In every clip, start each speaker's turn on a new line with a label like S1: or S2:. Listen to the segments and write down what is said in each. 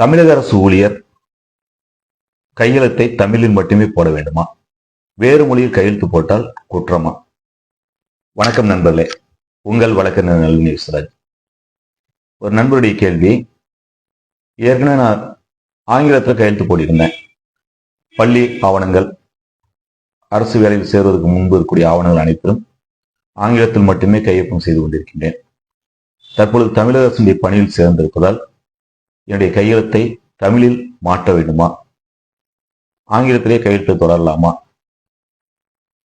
S1: தமிழக அரசு ஊழியர் கையெழுத்தை தமிழில் மட்டுமே போட வேண்டுமா? வேறு மொழியில் கையெழுத்து போட்டால் குற்றமா? வணக்கம் நண்பர்களே. உங்கள் வழக்கறிஞர் நல்வினி விஸ்வராஜ் ஒரு நண்பருடைய கேள்வி ஏற்கனவே நான் ஆங்கிலத்தில் கையெழுத்து போட்டிருந்தேன். பள்ளி ஆவணங்கள் அரசு வேலையில் சேருவதற்கு முன்பு இருக்கக்கூடிய ஆவணங்கள் அனைத்திலும் ஆங்கிலத்தில் மட்டுமே கையொப்பம் செய்து கொண்டிருக்கின்றேன். தற்பொழுது தமிழக அரசுடைய பணியில் சேர்ந்திருப்பதால் என்னுடைய கையெழுத்தை தமிழில் மாற்ற வேண்டுமா? ஆங்கிலத்திலே கையெழுத்து தொடரலாமா?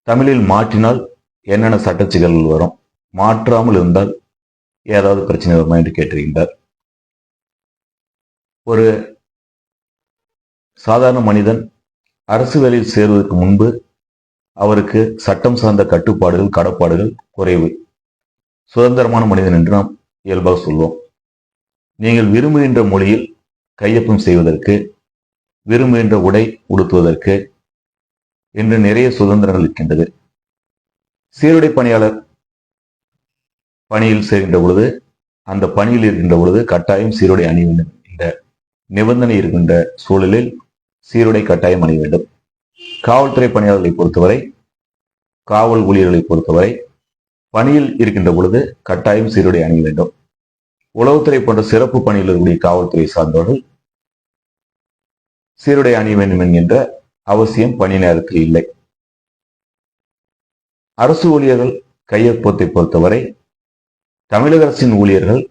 S1: தமிழில் மாற்றினால் என்னென்ன சட்டச்சிக்கல்கள் வரும்? மாற்றாமல் இருந்தால் ஏதாவது பிரச்சனை வருமா என்று கேட்டிருக்கின்றார். ஒரு சாதாரண மனிதன் அரசு வேலையில் சேருவதற்கு முன்பு அவருக்கு சட்டம் சார்ந்த கட்டுப்பாடுகள் கடப்பாடுகள் குறைவு. சுதந்திரமான மனிதன் என்று நாம் இயல்பாக சொல்வோம். நீங்கள் விரும்புகின்ற மொழியில் கையொப்பம் செய்வதற்கு விரும்புகின்ற உடை உடுத்துவதற்கு என்று நிறைய சுதந்திரங்கள் இருக்கின்றது. சீருடை பணியாளர் பணியில் சேர்கின்ற பொழுது அந்த பணியில் இருக்கின்ற பொழுது கட்டாயம் சீருடை அணிய வேண்டும் என்ற நிபந்தனை இருக்கின்ற சூழலில் சீருடை கட்டாயம் அணிய வேண்டும். காவல்துறை பணியாளர்களை பொறுத்தவரை காவல் ஊழியர்களை பொறுத்தவரை பணியில் இருக்கின்ற பொழுது கட்டாயம் சீருடை அணிய வேண்டும். உளவுத்துறை போன்ற சிறப்பு பணியில் இருக்கக்கூடிய காவல்துறை சார்ந்தவர்கள் சீருடை அணிய வேண்டும் என்கின்ற அவசியம் பணி நேரத்தில் இல்லை. அரசு ஊழியர்கள் கையொப்பத்தை பொறுத்தவரை தமிழக அரசின் ஊழியர்கள்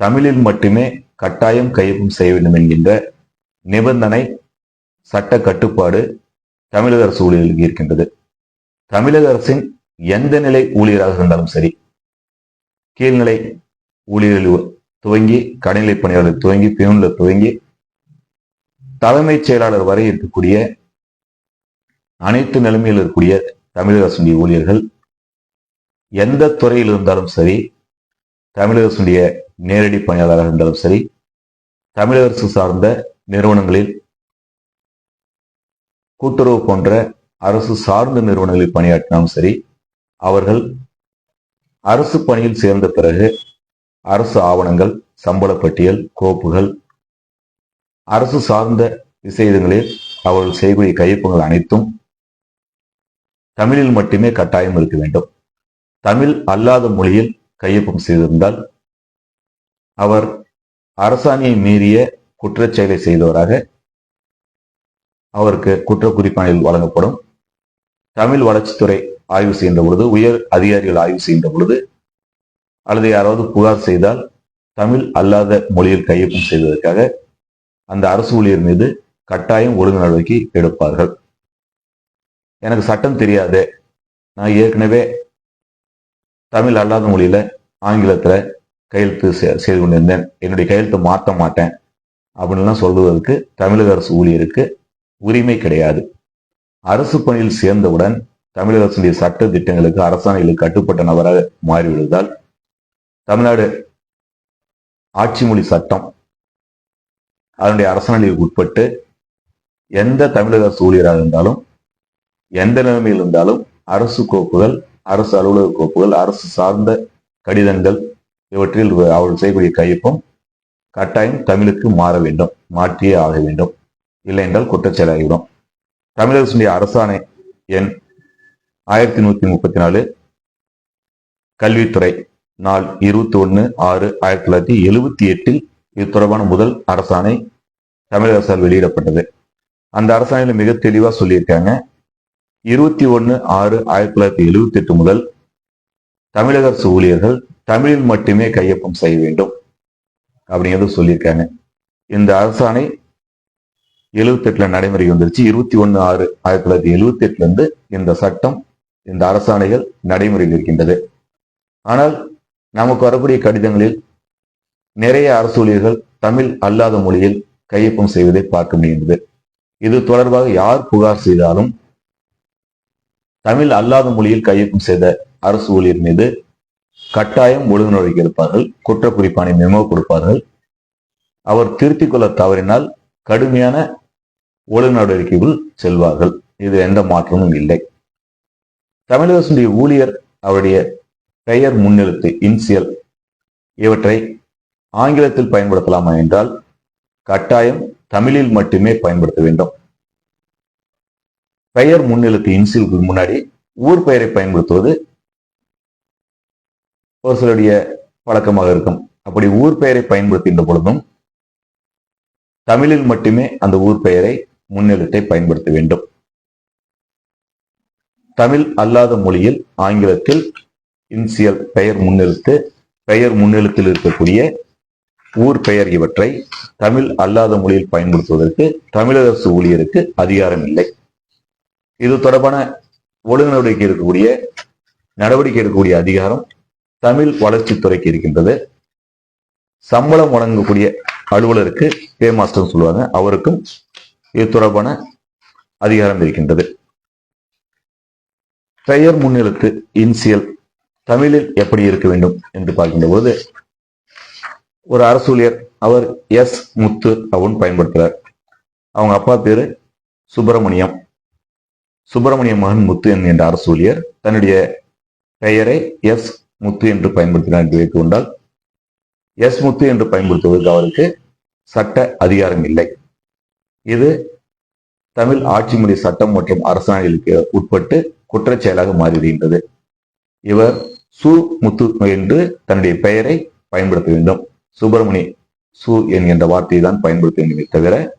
S1: தமிழில் மட்டுமே கட்டாயம் கையொப்பம் செய்ய வேண்டும் என்கின்ற நிபந்தனை சட்ட கட்டுப்பாடு தமிழக அரசு ஊழியர்களுக்கு இருக்கின்றது. தமிழக அரசின் எந்த நிலை ஊழியராக இருந்தாலும் சரி கீழ்நிலை ஊழியர்கள் துவங்கி கடைநிலை பணியாளர் துவங்கி பியூன்ல துவங்கி தலைமைச் செயலாளர் வரை இருக்கக்கூடிய அனைத்து நிலைமையில் இருக்கக்கூடிய தமிழக அரசுடைய ஊழியர்கள் எந்த துறையில் இருந்தாலும் சரி தமிழக அரசுடைய நேரடி பணியாளராக இருந்தாலும் சரி தமிழக அரசு சார்ந்த நிறுவனங்களில் கூட்டுறவு போன்ற அரசு சார்ந்த நிறுவனங்களில் பணியாற்றினாலும் சரி அவர்கள் அரசு பணியில் சேர்ந்த பிறகு அரசு ஆவணங்கள் சம்பள பட்டியல் கோப்புகள். அரசு சார்ந்த விஷயங்களில் அவர்கள் செய்யக்கூடிய கையொப்பங்கள் அனைத்தும் தமிழில் மட்டுமே கட்டாயம் இருக்க வேண்டும். தமிழ் அல்லாத மொழியில் கையொப்பம் செய்திருந்தால் அவர் அரசாணையை மீறிய குற்றச்செயலை செய்தவராக அவருக்கு குற்ற குறிப்பாணையில் வழங்கப்படும். தமிழ் வளர்ச்சித்துறை ஆய்வு செய்கின்ற பொழுது உயர் அதிகாரிகள் ஆய்வு செய்கின்ற பொழுது அல்லது யாராவது புகார் செய்தால் தமிழ் அல்லாத மொழியில் கையொப்பம் செய்வதற்காக அந்த அரசு ஊழியர் மீது கட்டாயம் ஒழுங்கு நடவடிக்கை எடுப்பார்கள். எனக்கு சட்டம் தெரியாது. நான் ஏற்கனவே தமிழ் அல்லாத மொழியில ஆங்கிலத்துல கையெழுத்து செய்து கொண்டிருந்தேன். என்னுடைய கையெழுத்தை மாற்ற மாட்டேன். அப்படின்லாம் சொல்வதற்கு தமிழக அரசு ஊழியருக்கு உரிமை கிடையாது. அரசு பணியில் சேர்ந்தவுடன் தமிழக அரசுடைய சட்ட திட்டங்களுக்கு அரசாணைகளுக்கு கட்டுப்பட்ட நபராக மாறிவிடுவதால் தமிழ்நாடு ஆட்சி மொழி சட்டம் அதனுடைய அரசாணைக்கு உட்பட்டு எந்த தமிழக அரசு ஊழியராக இருந்தாலும் எந்த நிலைமையில் இருந்தாலும் அரசு கோப்புகள் அரசு அலுவலக கோப்புகள் அரசு சார்ந்த கடிதங்கள் இவற்றில் அவர்கள் செய்யக்கூடிய கையொப்பம் கட்டாயம் தமிழுக்கு மாற வேண்டும் மாற்றியே ஆக வேண்டும். இல்லை என்றால் குற்றச்செயலாகிவிடும் தமிழரசுடைய அரசாணை எண் ஆயிரத்தி நூத்தி முப்பத்தி நாலு கல்வித்துறை நாள் இருபத்தி ஒன்று ஆறு ஆயிரத்தி தொள்ளாயிரத்தி எழுபத்தி எட்டில் இது தொடர்பான முதல் அரசாணை தமிழக அரசால் வெளியிடப்பட்டது. அந்த அரசாணையில மிக தெளிவாக சொல்லியிருக்காங்க. இருபத்தி ஒன்று ஆறு ஆயிரத்தி தொள்ளாயிரத்தி எழுபத்தி எட்டு முதல் தமிழக அரசு ஊழியர்கள் தமிழில் மட்டுமே கையொப்பம் செய்ய வேண்டும் அப்படிங்கிறது சொல்லியிருக்காங்க. இந்த அரசாணை எழுபத்தி எட்டுல நடைமுறைக்கு வந்துருச்சு. இருபத்தி ஒன்று ஆறு ஆயிரத்தி தொள்ளாயிரத்தி எழுபத்தி எட்டுல இருந்து இந்த சட்டம் இந்த அரசாணைகள் நடைமுறையில் இருக்கின்றது. ஆனால் நமக்கு வரக்கூடிய கடிதங்களில் நிறைய அரசு ஊழியர்கள் தமிழ் அல்லாத மொழியில் கையொப்பம் செய்வதை பார்க்க முடிகின்றது. இது தொடர்பாக யார் புகார் செய்தாலும் தமிழ் அல்லாத மொழியில் கையொப்பம் செய்த அரசு ஊழியர் மீது கட்டாயம் ஒழுங்கு நடவடிக்கை எடுப்பார்கள் குற்ற குறிப்பானை மெமோ கொடுப்பார்கள். அவர் திருத்திக் கொள்ள தவறினால் கடுமையான ஒழுங்கு நடவடிக்கைகள் செல்வார்கள். இது எந்த மாற்றமும் இல்லை. தமிழக அரசுடைய ஊழியர் அவருடைய பெயர் முன்னெழுத்து இன்சியல். இவற்றை ஆங்கிலத்தில் பயன்படுத்தலாமா என்றால் கட்டாயம் தமிழில் மட்டுமே பயன்படுத்த வேண்டும். பெயர் முன்னெழுத்து இன்சியலுக்கு முன்னாடி ஊர் பெயரை பயன்படுத்துவது ஒரு சிலருடைய பழக்கமாக இருக்கும். அப்படி ஊர் பெயரை பயன்படுத்துகின்ற பொழுதும் தமிழில் மட்டுமே அந்த ஊர் பெயரை முன்னெழுத்தை பயன்படுத்த வேண்டும். தமிழ் அல்லாத மொழியில் ஆங்கிலத்தில் இன்சியல் பெயர் முன்னெழுத்து பெயர் முன்னெழுத்தில் இருக்கக்கூடிய ஊர் பெயர் இவற்றை தமிழ் அல்லாத மொழியில் பயன்படுத்துவதற்கு தமிழரசு ஊழியருக்கு அதிகாரம் இல்லை. இது தொடர்பான ஒழுங்கு நடவடிக்கை இருக்கக்கூடிய நடவடிக்கை எடுக்கக்கூடிய அதிகாரம் தமிழ் வளர்ச்சித்துறைக்கு இருக்கின்றது. சம்பளம் வழங்கக்கூடிய அலுவலருக்கு பே மாஸ்டர் சொல்லுவாங்க. அவருக்கும் இது தொடர்பான அதிகாரம் இருக்கின்றது. பெயர் முன்னெழுத்து இன்சியல் தமிழில் எப்படி இருக்க வேண்டும் என்று பார்க்கின்ற போது ஒரு அரசூழியர் அவர் எஸ். முத்து அப்படின்னு பயன்படுத்துறார். அவங்க அப்பா பேரு சுப்பிரமணியம். சுப்பிரமணியம் மகன் முத்து என்கின்ற அரசூழியர் தன்னுடைய பெயரை எஸ். முத்து என்று பயன்படுத்தினார் என்று வைத்துக் கொண்டால் எஸ். முத்து என்று பயன்படுத்துவதற்கு அவருக்கு சட்ட அதிகாரம் இல்லை. இது தமிழ் ஆட்சி முறை சட்டம் மற்றும் அரசாங்கங்களுக்கு உட்பட்டு குற்றச்செயலாக மாறிவிடுகின்றது. இவர் சு முத்து என்று தன்னுடைய பெயரை பயன்படுத்த வேண்டும். சுப்பிரமணி சு என்கின்ற வார்த்தையை தான் பயன்படுத்த வேண்டுமே தவிர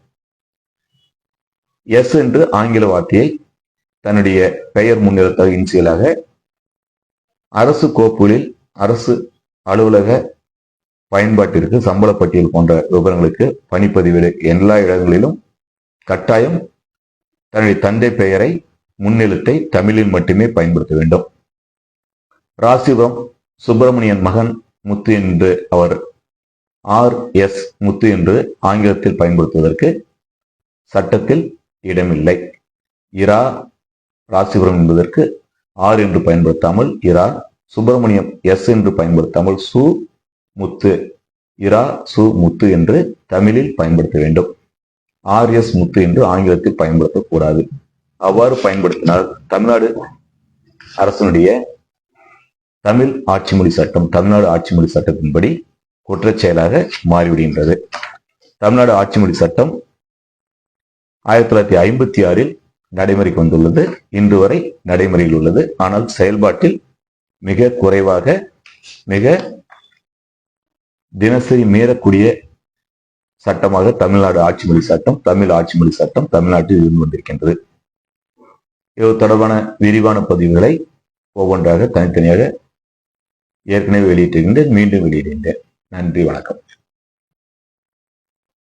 S1: எஸ் என்று ஆங்கில வார்த்தையை தன்னுடைய பெயர் முன்னிறுத்த இன்சியலாக அரசு கோப்புகளில் அரசு அலுவலக பயன்பாட்டிற்கு சம்பள பட்டியல் போன்ற விவரங்களுக்கு பணிப்பதிவு எல்லா இடங்களிலும் கட்டாயம் தன்னுடைய தந்தை பெயரை முன்னெழுத்தை தமிழில் மட்டுமே பயன்படுத்த வேண்டும். ராசிபுரம் சுப்பிரமணியன் மகன் முத்து என்று அவர் ஆர் எஸ் முத்து என்று ஆங்கிலத்தில் பயன்படுத்துவதற்கு சட்டத்தில் இடமில்லை. இரா ராசிபுரம் என்பதற்கு ஆர் என்று பயன்படுத்தாமல் இரா சுப்பிரமணியம் எஸ் என்று பயன்படுத்தாமல் சு முத்து இரா சு முத்து என்று தமிழில் பயன்படுத்த வேண்டும். ஆர் எஸ் முத்து என்று ஆங்கிலத்தில் பயன்படுத்தக்கூடாது. அவ்வாறு பயன்படுத்தினால் தமிழ்நாடு அரசனுடைய தமிழ் ஆட்சி மொழி சட்டம் தமிழ்நாடு ஆட்சி மொழி சட்டத்தின்படி குற்றச் செயலாக மாறிவிடுகின்றது. தமிழ்நாடு ஆட்சி மொழி சட்டம் ஆயிரத்தி தொள்ளாயிரத்தி ஐம்பத்தி ஆறில் நடைமுறைக்கு வந்துள்ளது. இன்று வரை நடைமுறையில் உள்ளது. ஆனால் செயல்பாட்டில் மிக குறைவாக மிக தினசரி மீறக்கூடிய சட்டமாக தமிழ்நாடு ஆட்சி மொழி சட்டம் தமிழ் ஆட்சி மொழி சட்டம் தமிழ்நாட்டில் இருந்து வந்திருக்கின்றது. இது தொடர்பான விரிவான பதிவுகளை ஒவ்வொன்றாக தனித்தனியாக ஏற்கனவே வெளியிட்டிருக்கின்றேன் மீண்டும் வெளியிடுகின்றேன் நன்றி வணக்கம்.